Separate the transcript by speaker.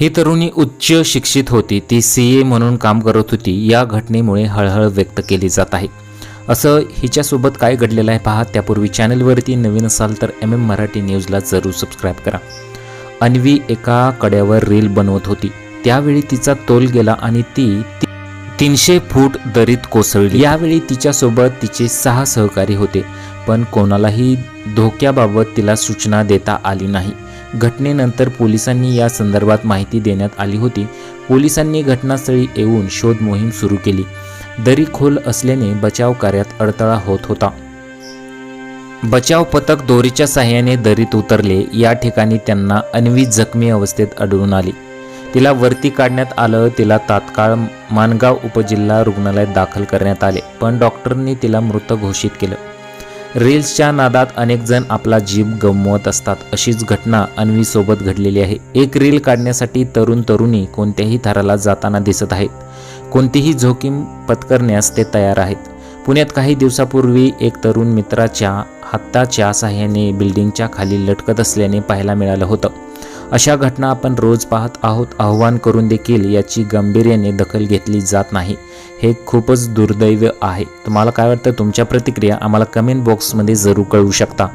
Speaker 1: ही तरुणी उच्च शिक्षित होती. ती सी ए म्हणून काम करत होती. या घटनेमुळे हळहळ व्यक्त केली जात आहे. असं हिच्यासोबत काय घडलेलं आहे पहा त्यापूर्वी चॅनलवरती नवीन असाल तर एम एम मराठी न्यूजला जरूर सबस्क्राईब करा. अन्वी एका कड्यावर रील बनवत होती. त्यावेळी तिचा तोल गेला आणि ती ती- तीनशे फूट दरीत कोसळली. यावेळी तिच्यासोबत तिचे सहा सहकारी होते पण कोणालाही धोक्याबाबत तिला सूचना देता आली नाही. घटनेनंतर पोलिसांनी या संदर्भात माहिती देण्यात आली होती. पोलिसांनी घटनास्थळी येऊन शोध मोहीम सुरू केली. दरी खोल असल्याने बचाव कार्यात अडथळा होत होता. बचाव पथक दोरीच्या साह्याने दरीत उतरले. या ठिकाणी त्यांना अन्वी जखमी अवस्थेत आढळून आली. तिला वरती काढण्यात आलं. तिला तात्काळ मानगाव उपजिल्हा रुग्णालयात दाखल करण्यात आले. पण डॉक्टरनी तिला मृत घोषित केलं. रील्सच्या नादात अनेक जण आपला जीव गमवत असतात. अशीच घटना अन्वीसोबत घडलेली आहे. एक रील काढण्यासाठी तरुण तरुणी कोणत्याही थराला जाताना दिसत आहेत. कोणतीही जोखीम पत्करण्यास ते तयार आहेत. पुण्यात काही दिवसापूर्वी एक तरुण मित्राच्या हाताच्या साह्याने बिल्डिंगच्या खाली लटकत असल्याने पाहायला मिळालं होतं. अशा घटना आपण रोज पाहत आहोत. आव्हान करून देखील याची गांभीर्याने दखल घेतली जात नाही. हे खूपच दुर्दैव आहे. तुम्हाला काय वाटतं? तुमच्या प्रतिक्रिया आम्हाला कमेंट बॉक्समध्ये जरूर कळवू शकता.